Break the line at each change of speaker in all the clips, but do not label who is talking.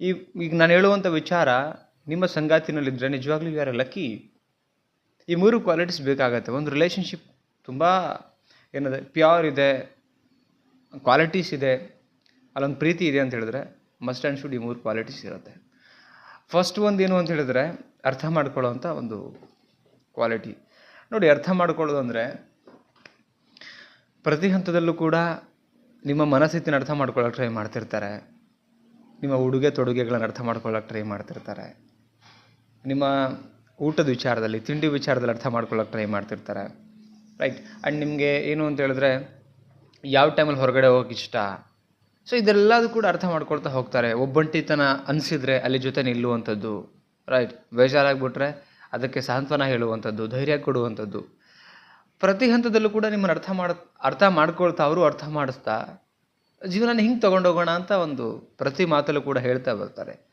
ಈ, ಈಗ ನಾನು ಹೇಳುವಂಥ ವಿಚಾರ ನಿಮ್ಮ ಸಂಗಾತಿನಲ್ಲಿದ್ದರೆ ನಿಜವಾಗ್ಲೂ ಯು ಆರ್ ಲಕ್ಕಿ ಈ ಮೂರು ಕ್ವಾಲಿಟೀಸ್ ಬೇಕಾಗತ್ತೆ. ಒಂದು ರಿಲೇಷನ್ಶಿಪ್ ತುಂಬ ಏನದೆ ಪ್ಯೂರ್ ಇದೆ ಕ್ವಾಲಿಟೀಸ್ ಇದೆ, ಅಲ್ಲೊಂದು ಪ್ರೀತಿ ಇದೆ ಅಂತ ಹೇಳಿದ್ರೆ ಮಸ್ಟ್ ಆ್ಯಂಡ್ ಶುಡ್ ಈ ಮೂರು ಕ್ವಾಲಿಟೀಸ್ ಇರುತ್ತೆ. ಫಸ್ಟ್ ಒಂದು ಏನು ಅಂತ ಹೇಳಿದ್ರೆ ಅರ್ಥ ಮಾಡ್ಕೊಳ್ಳೋವಂಥ ಒಂದು ಕ್ವಾಲಿಟಿ ನೋಡಿ, ಅರ್ಥ ಮಾಡ್ಕೊಳ್ಳೋದು ಅಂದರೆ ಪ್ರತಿ ಹಂತದಲ್ಲೂ ಕೂಡ ನಿಮ್ಮ ಮನಸ್ಥಿತಿನ ಅರ್ಥ ಮಾಡ್ಕೊಳ್ಳೋಕೆ ಟ್ರೈ ಮಾಡ್ತಿರ್ತಾರೆ. ನಿಮ್ಮ ಉಡುಗೆ ತೊಡುಗೆಗಳನ್ನು ಅರ್ಥ ಮಾಡ್ಕೊಳ್ಳೋಕೆ ಟ್ರೈ ಮಾಡ್ತಿರ್ತಾರೆ. ನಿಮ್ಮ ಊಟದ ವಿಚಾರದಲ್ಲಿ, ತಿಂಡಿ ವಿಚಾರದಲ್ಲಿ ಅರ್ಥ ಮಾಡ್ಕೊಳ್ಳೋಕೆ ಟ್ರೈ ಮಾಡ್ತಿರ್ತಾರೆ. ರೈಟ್ ಆ್ಯಂಡ್ ನಿಮಗೆ ಏನು ಅಂತ ಹೇಳಿದ್ರೆ, ಯಾವ ಟೈಮಲ್ಲಿ ಹೊರಗಡೆ ಹೋಗೋಕೆ ಇಷ್ಟ? ಸೊ ಇದೆಲ್ಲದೂ ಕೂಡ ಅರ್ಥ ಮಾಡ್ಕೊಳ್ತಾ ಹೋಗ್ತಾರೆ. ಒಬ್ಬಂಟಿತನ ಅನಿಸಿದ್ರೆ ಅಲ್ಲಿ ಜೊತೆ ನಿಲ್ಲುವಂಥದ್ದು. ರೈಟ್ ಬೇಜಾರಾಗ್ಬಿಟ್ರೆ ಅದಕ್ಕೆ ಸಾಂತ್ವನ ಹೇಳುವಂಥದ್ದು, ಧೈರ್ಯ ಕೊಡುವಂಥದ್ದು. ಪ್ರತಿ ಹಂತದಲ್ಲೂ ಕೂಡ ನಿಮ್ಮನ್ನು ಅರ್ಥ ಮಾಡ, ಅರ್ಥ ಮಾಡ್ಕೊಳ್ತಾ, ಅವರು ಅರ್ಥ ಮಾಡಿಸ್ತಾ ಜೀವನ ಹಿಂಗೆ ತೊಗೊಂಡೋಗೋಣ ಅಂತ ಒಂದು ಪ್ರತಿ ಮಾತಲ್ಲೂ ಕೂಡ ಹೇಳ್ತಾ ಬರ್ತಾರೆ.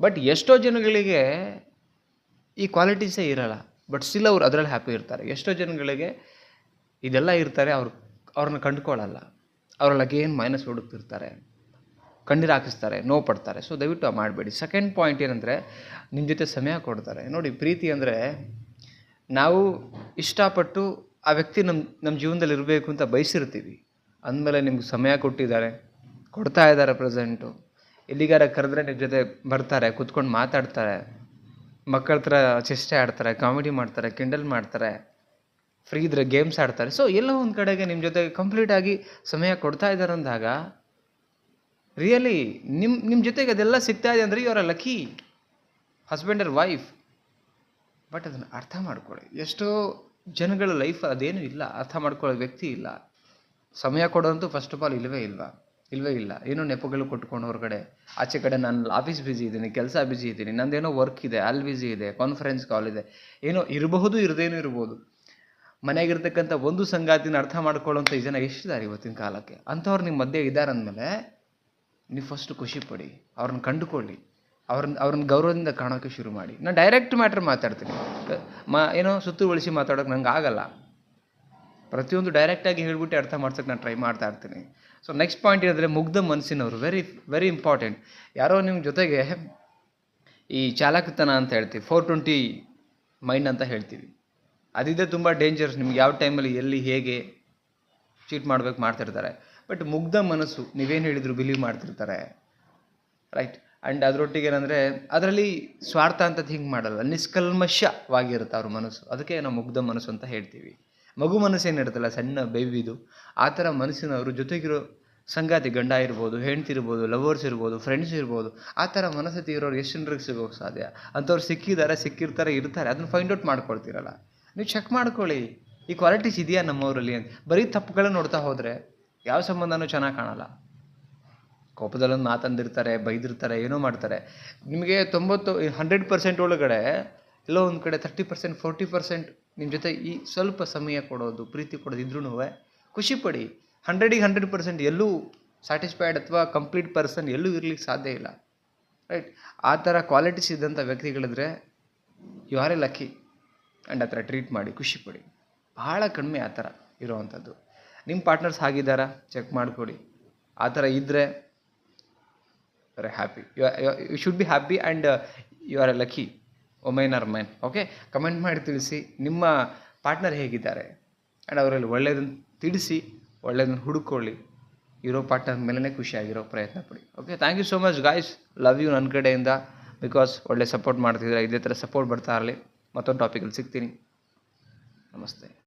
ಬಟ್ ಎಷ್ಟೋ ಜನಗಳಿಗೆ ಈ ಕ್ವಾಲಿಟೀಸೇ ಇರಲ್ಲ. ಬಟ್ ಸ್ಟಿಲ್ ಅವ್ರು ಅದರಲ್ಲಿ ಹ್ಯಾಪಿ ಇರ್ತಾರೆ. ಎಷ್ಟೋ ಜನಗಳಿಗೆ ಇದೆಲ್ಲ ಇರ್ತಾರೆ, ಅವ್ರು, ಅವ್ರನ್ನ ಕಂಡುಕೊಳ್ಳಲ್ಲ. ಅವರೊಳಗೆ ಏನು ಮೈನಸ್ ಹುಡುಕ್ತಿರ್ತಾರೆ. ಕಣ್ಣೀರು ಹಾಕಿಸ್ತಾರೆ, ನೋವು ಪಡ್ತಾರೆ. ಸೊ ದಯವಿಟ್ಟು ಮಾಡಬೇಡಿ. ಸೆಕೆಂಡ್ ಪಾಯಿಂಟ್ ಏನಂದರೆ ನಿಮ್ಮ ಜೊತೆ ಸಮಯ ಕೊಡ್ತಾರೆ. ನೋಡಿ, ಪ್ರೀತಿ ಅಂದರೆ ನಾವು ಇಷ್ಟಪಟ್ಟು ಆ ವ್ಯಕ್ತಿ ನಮ್ಮ ನಮ್ಮ ಜೀವನದಲ್ಲಿ ಇರಬೇಕು ಅಂತ ಬಯಸಿರ್ತೀವಿ. ಅಂದಮೇಲೆ ನಿಮ್ಗೆ ಸಮಯ ಕೊಟ್ಟಿದ್ದಾರೆ. ಕೊಡ್ತಾ ಇದ್ದಾರೆ ಪ್ರೆಸೆಂಟು ಎಲ್ಲಿಗಾರ ಕರೆದ್ರೆ ನಿಮ್ಮ ಜೊತೆ ಬರ್ತಾರೆ, ಕೂತ್ಕೊಂಡು ಮಾತಾಡ್ತಾರೆ. ಮಕ್ಕಳ ಥರ ಚೆಷ್ಟೆ ಆಡ್ತಾರೆ ಕಾಮಿಡಿ ಮಾಡ್ತಾರೆ ಕಿಂಡಲ್ ಮಾಡ್ತಾರೆ. ಫ್ರೀ ಇದ್ರೆ ಗೇಮ್ಸ್ ಆಡ್ತಾರೆ. ಸೊ ಎಲ್ಲೋ ಒಂದು ಕಡೆಗೆ ನಿಮ್ಮ ಜೊತೆ ಕಂಪ್ಲೀಟಾಗಿ ಸಮಯ ಕೊಡ್ತಾ ಇದ್ದಾರೆ ಅಂದಾಗ ರಿಯಲಿ ನಿಮ್ಮ ನಿಮ್ಮ ಜೊತೆಗೆ ಅದೆಲ್ಲ ಸಿಗ್ತಾ ಇದೆ ಅಂದರೆ ಇವರ ಲಕ್ಕಿ ಹಸ್ಬೆಂಡ್ ವೈಫ್ ಬಟ್ ಅದನ್ನು ಅರ್ಥ ಮಾಡ್ಕೊಳ್ಳಿ. ಎಷ್ಟೋ ಜನಗಳ ಲೈಫ್ ಅದೇನೂ ಇಲ್ಲ, ಅರ್ಥ ಮಾಡ್ಕೊಳ್ಳೋ ವ್ಯಕ್ತಿ ಇಲ್ಲ. ಸಮಯ ಕೊಡೋದಂತೂ ಫಸ್ಟ್ ಆಫ್ ಆಲ್ ಇಲ್ಲವೇ ಇಲ್ವಾ? ಇಲ್ಲವೇ ಇಲ್ಲ. ಏನೋ ನೆಪಗಳು ಕೊಟ್ಕೊಂಡು ಹೊರಗಡೆ. ಆಚೆ ಕಡೆ ನಾನು ಆಫೀಸ್ ಬ್ಯುಸಿ ಇದ್ದೀನಿ, ಕೆಲಸ ಬ್ಯುಸಿ ಇದ್ದೀನಿ, ನಂದೇನೋ ವರ್ಕ್ ಇದೆ ಅಲ್ಲಿ ಬ್ಯುಸಿ ಇದೆ ಕಾನ್ಫರೆನ್ಸ್ ಕಾಲ್ ಇದೆ. ಏನೋ ಇರಬಹುದು, ಇರದೇನೂ ಇರ್ಬೋದು. ಮನೆಯಾಗಿರ್ತಕ್ಕಂಥ ಒಂದು ಸಂಗಾತಿನ ಅರ್ಥ ಮಾಡ್ಕೊಳ್ಳೋಂಥ ಈ ಜನ ಎಷ್ಟಿದ್ದಾರೆ ಇವತ್ತಿನ ಕಾಲಕ್ಕೆ? ಅಂಥವ್ರು ನಿಮ್ಮ ಮಧ್ಯೆ ಇದ್ದಾರೆ ಅಂದಮೇಲೆ ನೀವು ಫಸ್ಟ್ ಖುಷಿ ಪಡಿ, ಅವ್ರನ್ನ ಕಂಡುಕೊಳ್ಳಿ ಅವ್ರನ್ನ ಅವ್ರನ್ನ ಗೌರವದಿಂದ ಕಾಣೋಕ್ಕೆ ಶುರು ಮಾಡಿ. ನಾನು ಡೈರೆಕ್ಟ್ ಮ್ಯಾಟ್ರ್ ಮಾತಾಡ್ತೀನಿ. ಮಾ, ಏನೋ ಸುತ್ತುವಳಿಸಿ ಮಾತಾಡೋಕೆ ನಂಗೆ ಆಗಲ್ಲ. ಪ್ರತಿಯೊಂದು ಡೈರೆಕ್ಟಾಗಿ ಹೇಳ್ಬಿಟ್ಟು ಅರ್ಥ ಮಾಡ್ಸೋಕ್ಕೆ ನಾನು ಟ್ರೈ ಮಾಡ್ತಾ ಇರ್ತೀನಿ. ಸೊ ನೆಕ್ಸ್ಟ್ ಪಾಯಿಂಟ್ ಏನಂದರೆ ಮುಗ್ಧ ಮನಸ್ಸಿನವರು ವೆರಿ ವೆರಿ ಇಂಪಾರ್ಟೆಂಟ್ ಯಾರೋ ನಿಮ್ಮ ಜೊತೆಗೆ ಈ ಚಾಲಕತನ ಅಂತ ಹೇಳ್ತೀವಿ. ಫೋರ್ ಟ್ವೆಂಟಿ ಮೈಂಡ್ ಅಂತ ಹೇಳ್ತೀವಿ. ಅದಿದೆ ತುಂಬ ಡೇಂಜರ್ಸ್ ನಿಮ್ಗೆ ಯಾವ ಟೈಮಲ್ಲಿ ಎಲ್ಲಿ, ಹೇಗೆ ಚೀಟ್ ಮಾಡ್ಬೇಕು ಮಾಡ್ತಿರ್ತಾರೆ. ಬಟ್ ಮುಗ್ಧ ಮನಸ್ಸು, ನೀವೇನು ಹೇಳಿದ್ರು ಬಿಲೀವ್ ಮಾಡ್ತಿರ್ತಾರೆ. ರೈಟ್ ಆ್ಯಂಡ್ ಅದರೊಟ್ಟಿಗೆ ಏನಂದರೆ, ಅದರಲ್ಲಿ ಸ್ವಾರ್ಥ ಅಂತ ಥಿಂಕ್ ಮಾಡಲ್ಲ. ನಿಷ್ಕಲ್ಮಶವಾಗಿರುತ್ತೆ ಅವ್ರ ಮನಸ್ಸು. ಅದಕ್ಕೆ ನಾವು ಮುಗ್ಧ ಮನಸ್ಸು ಅಂತ ಹೇಳ್ತೀವಿ. ಮಗು ಮನಸ್ಸು ಏನಿರುತ್ತಲ್ಲ ಸಣ್ಣ ಬೇಬಿದು ಆ ಥರ ಮನಸ್ಸಿನವರು ಜೊತೆಗಿರೋ ಸಂಗಾತಿ ಗಂಡ ಇರ್ಬೋದು, ಹೆಂಡ್ತಿ ಇರ್ಬೋದು ಲವರ್ಸ್ ಇರ್ಬೋದು ಫ್ರೆಂಡ್ಸ್ ಇರ್ಬೋದು, ಆ ಥರ ಮನಸ್ಥಿತಿ ಇರೋರು ಎಷ್ಟು ಜನರಿಗೆ ಸಿಗೋಕೆ ಸಾಧ್ಯ? ಅಂಥವ್ರು ಸಿಕ್ಕಿದ್ದಾರೆ ಸಿಕ್ಕಿರ್ತಾರೆ, ಇರ್ತಾರೆ, ಅದನ್ನ ಫೈಂಡ್ ಔಟ್ ಮಾಡ್ಕೊಳ್ತೀರಲ್ಲ. ನೀವು ಚೆಕ್ ಮಾಡ್ಕೊಳ್ಳಿ, ಈ ಕ್ವಾಲಿಟೀಸ್ ಇದೆಯಾ ನಮ್ಮವರಲ್ಲಿ ಅಂತ. ಬರೀ ತಪ್ಪುಗಳನ್ನ ನೋಡ್ತಾ ಹೋದರೆ ಯಾವ ಸಂಬಂಧನೂ ಚೆನ್ನಾಗಿ ಕಾಣಲ್ಲ. ಕೋಪದಲ್ಲೊಂದು ಮಾತಂದಿರ್ತಾರೆ, ಬೈದಿರ್ತಾರೆ, ಏನೋ ಮಾಡ್ತಾರೆ. ನಿಮಗೆ ತೊಂಬತ್ತು, ಹಂಡ್ರೆಡ್ ಪರ್ಸೆಂಟ್ ಒಳಗಡೆ, ಎಲ್ಲೋ ಒಂದು ಕಡೆ ತರ್ಟಿ ಪರ್ಸೆಂಟ್ ಫೋರ್ಟಿ ಪರ್ಸೆಂಟ್ ನಿಮ್ಮ ಜೊತೆ ಈ ಸ್ವಲ್ಪ ಸಮಯ ಕೊಡೋದು, ಪ್ರೀತಿ ಕೊಡೋದು ಇದ್ರೂ ಖುಷಿಪಡಿ ಹಂಡ್ರೆಡಿಗೆ ಹಂಡ್ರೆಡ್ ಪರ್ಸೆಂಟ್ ಎಲ್ಲೂ ಸ್ಯಾಟಿಸ್ಫೈಡ್ ಅಥವಾ ಕಂಪ್ಲೀಟ್ ಪರ್ಸನ್ ಎಲ್ಲೂ ಇರ್ಲಿಕ್ಕೆ ಸಾಧ್ಯ ಇಲ್ಲ. ರೈಟ್ ಆ ಥರ ಕ್ವಾಲಿಟೀಸ್ ಇದ್ದಂಥ ವ್ಯಕ್ತಿಗಳಿದ್ರೆ you are a lucky and ಆ ಥರ ಟ್ರೀಟ್ ಮಾಡಿ ಖುಷಿಪಡಿ ಭಾಳ ಕಡಿಮೆ ಆ ಥರ ಇರೋವಂಥದ್ದು. ನಿಮ್ಮ ಪಾರ್ಟ್ನರ್ಸ್ ಆಗಿದ್ದಾರಾ ಚೆಕ್ ಮಾಡಿಕೊಡಿ. ಆ ಥರ ಇದ್ದರೆ very happy you should be happy and you are a lucky woman or men. Okay comment ಮಾಡಿ ತಿಳಿಸಿ, ನಿಮ್ಮ ಪಾರ್ಟ್ನರ್ ಹೇಗಿದ್ದಾರೆ? ಆ್ಯಂಡ್ ಅವರಲ್ಲಿ ಒಳ್ಳೆಯದನ್ನು ತಿಳಿಸಿ ಒಳ್ಳೆಯದನ್ನು ಹುಡುಕೊಳ್ಳಿ. ಇರೋ ಪಾರ್ಟ್ನರ್ ಮೇಲೇ ಖುಷಿಯಾಗಿರೋ ಪ್ರಯತ್ನ ಪಡಿ. Okay thank you so much guys love you ನನ್ನ ಕಡೆಯಿಂದ. ಬಿಕಾಸ್ ಒಳ್ಳೆ ಸಪೋರ್ಟ್ ಮಾಡ್ತಿದ್ರೆ ಇದೇ ಥರ ಸಪೋರ್ಟ್ ಬರ್ತಾ ಇರಲಿ. ಮತ್ತೊಂದು ಟಾಪಿಕಲ್ಲಿ ಸಿಗ್ತೀನಿ. ನಮಸ್ತೆ.